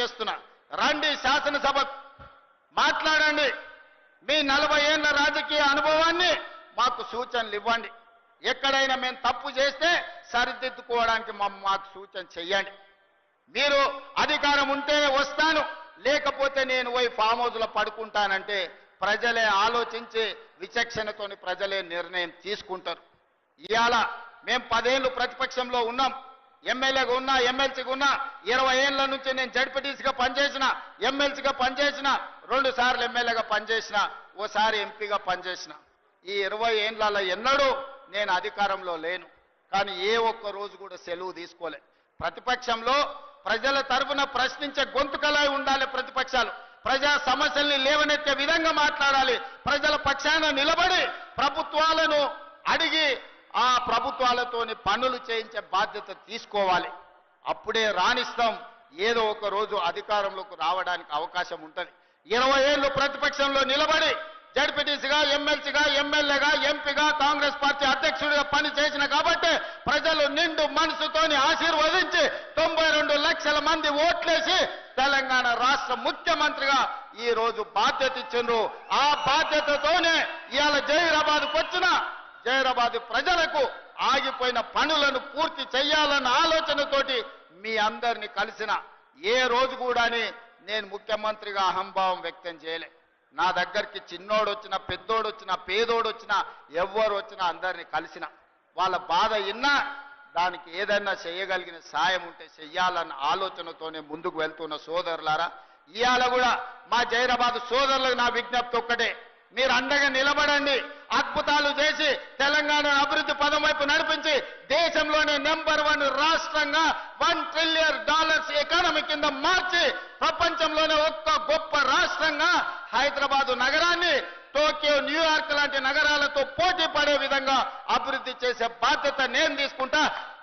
చేస్తున్నా. రండి శాసనసభ. మాట్లాడండి. మీ నలభై ఏళ్ళ రాజకీయ అనుభవాన్ని మాకు సూచనలు ఇవ్వండి. ఎక్కడైనా మేము తప్పు చేస్తే సరిదిద్దుకోవడానికి మాకు సూచన చెయ్యండి. మీరు అధికారం ఉంటే వస్తాను. లేకపోతే నేను పోయి ఫామ్ హౌస్లో పడుకుంటానంటే ప్రజలే ఆలోచించి విచక్షణతోని ప్రజలే నిర్ణయం తీసుకుంటారు. ఇవాళ మేము పదేళ్ళు ప్రతిపక్షంలో ఉన్నాం. ఎమ్మెల్యేగా ఉన్నా ఎమ్మెల్సీగా ఉన్నా ఇరవై ఏళ్ళ నుంచి నేను జడ్పీటీసీగా పనిచేసిన ఎమ్మెల్సీగా పనిచేసిన రెండు సార్లు ఎమ్మెల్యేగా పనిచేసిన ఓసారి ఎంపీగా పనిచేసిన. ఈ ఇరవై ఏళ్ళ ఎన్నడూ నేను అధికారంలో లేను. కానీ ఏ ఒక్క రోజు కూడా సెలవు తీసుకోలే ప్రతిపక్షంలో ప్రజల తరఫున ప్రశ్నించే గొంతుకలై ఉండాలి ప్రతిపక్షాలు. ప్రజా సమస్యల్ని లేవనెత్తే విధంగా మాట్లాడాలి. ప్రజల పక్షాన నిలబడి ప్రభుత్వాలను అడిగి ఆ ప్రభుత్వాలతోని పనులు చేయించే బాధ్యత తీసుకోవాలి. అప్పుడే రాణిస్తాం. ఏదో ఒక రోజు అధికారంలోకి రావడానికి అవకాశం ఉంటుంది. ఇరవై ఏళ్ళు ప్రతిపక్షంలో నిలబడి జడ్పీటీసీగా ఎమ్మెల్సీగా ఎమ్మెల్యేగా ఎంపీగా కాంగ్రెస్ పార్టీ అధ్యక్షుడిగా పని చేసిన కాబట్టి ప్రజలు నిండు మనసుతోని ఆశీర్వదించి తొంభై రెండు లక్షల మంది ఓట్లేసి తెలంగాణ రాష్ట్ర ముఖ్యమంత్రిగా ఈ రోజు బాధ్యత ఇచ్చిండ్రు. ఆ బాధ్యతతోనే ఇవాళ జహీరాబాద్కు వచ్చిన జైరాబాద్ ప్రజలకు ఆగిపోయిన పనులను పూర్తి చేయాలన్న ఆలోచనతోటి మీ అందరిని కలిసిన ఏ రోజు కూడాని నేను ముఖ్యమంత్రిగా అహంభావం వ్యక్తం చేయలే. నా దగ్గరికి చిన్నోడు వచ్చిన పెద్దోడు వచ్చిన పేదోడు వచ్చిన ఎవరు వచ్చినా అందరిని కలిసిన. వాళ్ళ బాధ ఇన్నా దానికి ఏదైనా చేయగలిగిన సాయం ఉంటే చెయ్యాలన్న ఆలోచనతోనే ముందుకు వెళ్తున్న సోదరులారా ఇవాళ కూడా మా జైరాబాద్ సోదరులకు నా విజ్ఞప్తి ఒక్కటే. మీరు అండగా నిలబడండి. అద్భుతాలు చేసి తెలంగాణ అభివృద్ధి పదం వైపు నడిపించి దేశంలోనే నెంబర్ వన్ రాష్ట్రంగా వన్ ట్రిలియన్ డాలర్స్ ఎకానమీ కింద మార్చి ప్రపంచంలోనే ఒక్క గొప్ప రాష్ట్రంగా హైదరాబాదు నగరాన్ని టోక్యో న్యూయార్క్ లాంటి నగరాలతో పోటీ పడే విధంగా అభివృద్ధి చేసే బాధ్యత నేను తీసుకుంటా.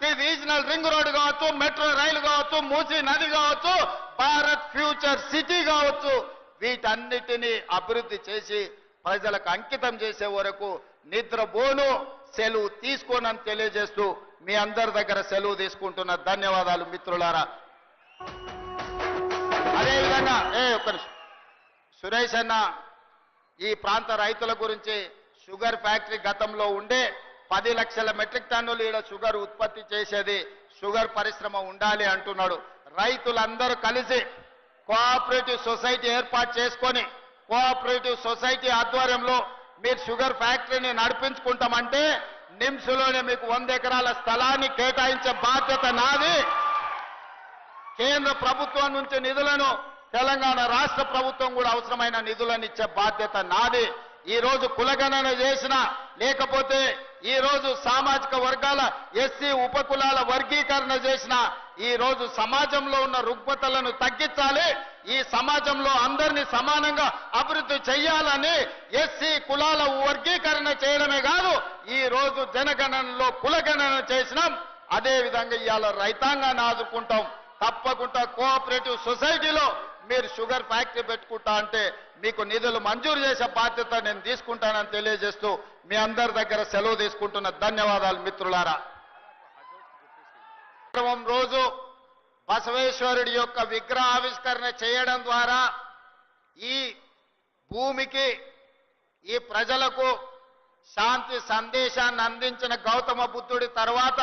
ఈ రీజనల్ రింగ్ రోడ్ కావచ్చు మెట్రో రైలు కావచ్చు మూసీ నది కావచ్చు భారత్ ఫ్యూచర్ సిటీ కావచ్చు వీటన్నిటినీ అభివృద్ధి చేసి ప్రజలకు అంకితం చేసే వరకు నిద్రపోను సెలవు తీసుకోనని తెలియజేస్తూ మీ అందరి దగ్గర సెలవు తీసుకుంటున్న ధన్యవాదాలు మిత్రులారా. అదేవిధంగా ఏ ఒక్క సురేష్ అన్న ఈ ప్రాంత రైతుల గురించి షుగర్ ఫ్యాక్టరీ గతంలో ఉండే పది లక్షల మెట్రిక్ టన్నులు ఈడ షుగర్ ఉత్పత్తి చేసేది షుగర్ పరిశ్రమ ఉండాలి అంటున్నాడు. రైతులందరూ కలిసి కోఆపరేటివ్ సొసైటీ ఏర్పాటు చేసుకొని కోఆపరేటివ్ సొసైటీ ఆధ్వర్యంలో మీరు షుగర్ ఫ్యాక్టరీని నడిపించుకుంటామంటే నిమ్స్లోనే మీకు వంద ఎకరాల స్థలాన్ని కేటాయించే బాధ్యత నాది. కేంద్ర ప్రభుత్వం నుంచి నిధులను తెలంగాణ రాష్ట్ర ప్రభుత్వం కూడా అవసరమైన నిధులను ఇచ్చే బాధ్యత నాది. ఈ రోజు కులగణన చేసిన లేకపోతే ఈ రోజు సామాజిక వర్గాల ఎస్సీ ఉపకులాల వర్గీ చేసిన ఈ రోజు సమాజంలో ఉన్న రుగ్మతలను తగ్గించాలి. ఈ సమాజంలో అందరినీ సమానంగా అభివృద్ధి చేయాలని ఎస్సీ కులాల వర్గీకరణ చేయడమే కాదు ఈ రోజు జనగణనలో కులగణన చేసినాం. అదే విధంగా ఇవాళ రైతాంగాన్ని ఆదుకుంటాం. తప్పకుండా కోఆపరేటివ్ సొసైటీలో మీరు షుగర్ ఫ్యాక్టరీ పెట్టుకుంటా అంటే మీకు నిధులు మంజూరు చేసే బాధ్యత నేను తీసుకుంటానని తెలియజేస్తూ మీ అందరి దగ్గర సెలవు తీసుకుంటున్న ధన్యవాదాలు మిత్రులారా. కార్యక్రమం రోజు బసవేశ్వరుడి యొక్క విగ్రహ ఆవిష్కరణ చేయడం ద్వారా ఈ భూమికి ఈ ప్రజలకు శాంతి సందేశాన్ని అందించిన గౌతమ బుద్ధుడి తర్వాత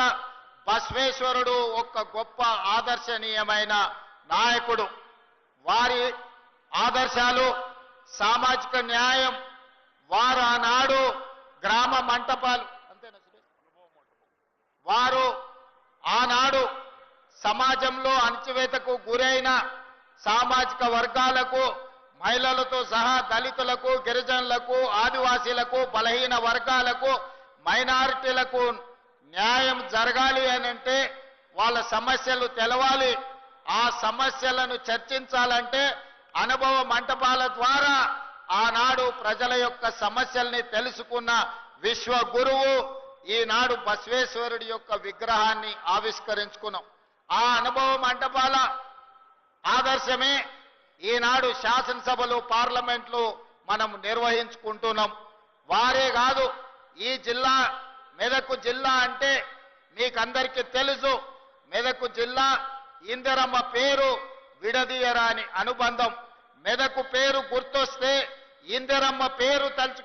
బసవేశ్వరుడు ఒక గొప్ప ఆదర్శనీయమైన నాయకుడు. వారి ఆదర్శాలు సామాజిక న్యాయం వారు ఆనాడు గ్రామ మంటపాలు అంతేనా వారు ఆనాడు సమాజంలో అణచివేతకు గురైన సామాజిక వర్గాలకు మహిళలతో సహా దళితులకు గిరిజనులకు ఆదివాసీలకు బలహీన వర్గాలకు మైనారిటీలకు న్యాయం జరగాలి అని అంటే వాళ్ళ సమస్యలు తెలవాలి. ఆ సమస్యలను చర్చించాలంటే అనుభవ మంటపాల ద్వారా ఆనాడు ప్రజల యొక్క సమస్యల్ని తెలుసుకున్న విశ్వ గురువు ఈనాడు బసవేశ్వరుడి యొక్క విగ్రహాన్ని ఆవిష్కరించుకున్నాం. ఆ అనుభవ మంటపాల ఆదర్శమే ఈనాడు శాసనసభలు పార్లమెంట్లు మనం నిర్వహించుకుంటున్నాం. వారే కాదు ఈ జిల్లా మెదకు జిల్లా అంటే మీకందరికీ తెలుసు. మెదకు జిల్లా ఇందిరమ్మ పేరు విడదీయరాని అనుబంధం. మెదకు పేరు గుర్తొస్తే ఇందిరమ్మ పేరు తలుచుకు